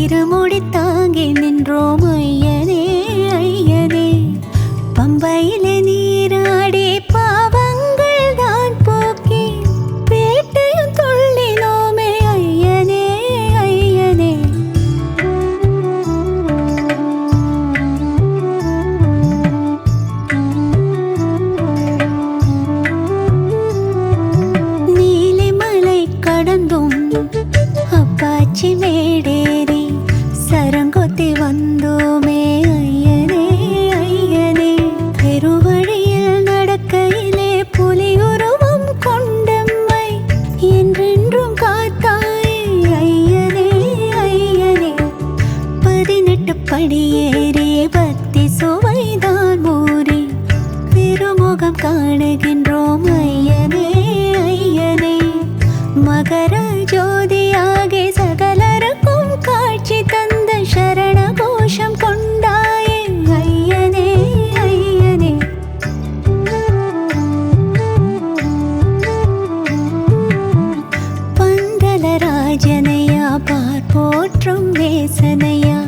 இருமுடி தாங்கி நின்றோம் ஐயனே. ஐயனே பம்பையிலே நீராடி பாவங்கள் தான் போக்கி. பேட்டையும் துள்ளினோமே ஐயனே ஐயனே. நீலிமலை கடந்தும் அப்பாச்சி மேடே காணுகின்றோம் ஐயனே ஐயனே. மகர ஜோதியாக சகலருக்கும் காட்சி தந்த சரண கோஷம் கொண்டாயே. ஐயனே ஐயனே. பந்தல ராஜனையா பார்ப்போற்றும் வேசனையா.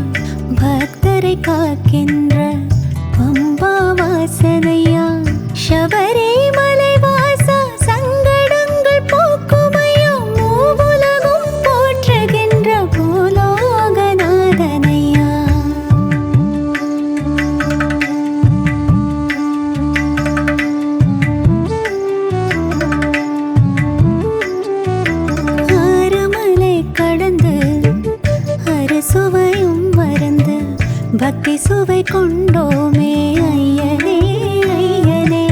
பக்தரை காக்கின்ற பக்தி சுவை கொண்டோமே ஐயனே ஐயனே.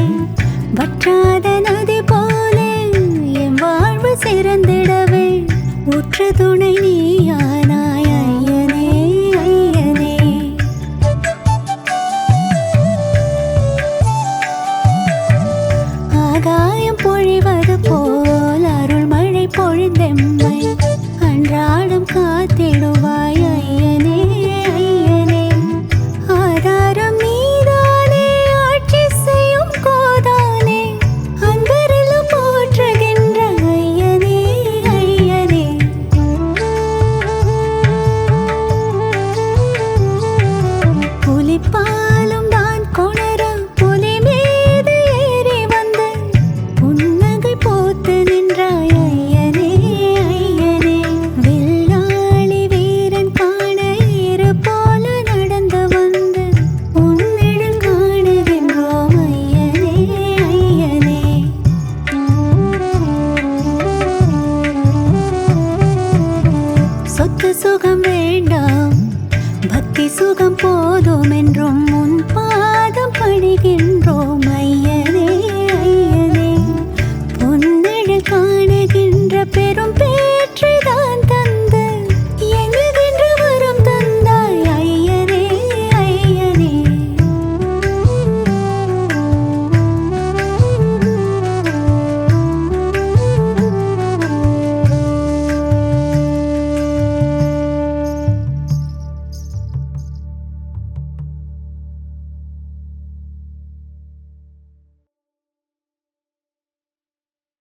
வற்றாத நதி போலே என் வாழ்வு சிறந்திடவே. உற்ற துணை நீயானாய் ஐயனே ஐயனே. ஆகாயம் பொழிவது போல் அருள் மழை பொழிந்தெம்மை. அன்றாடம் காத்திடுவாய் ஐயனே ஒளிப்பாலும் தான் கொணர புலி மீது ஏறி வந்த புன்னகை போத்து நின்றாய் ஐயனே ஐயனே. வெள்ளாளி வீரன் காண இரு போல நடந்து வந்து உன்னிடம் காணுகின்றோம் ஐயனே ஐயனே. சுகம் வேண்டாம் பக்தி சுகம்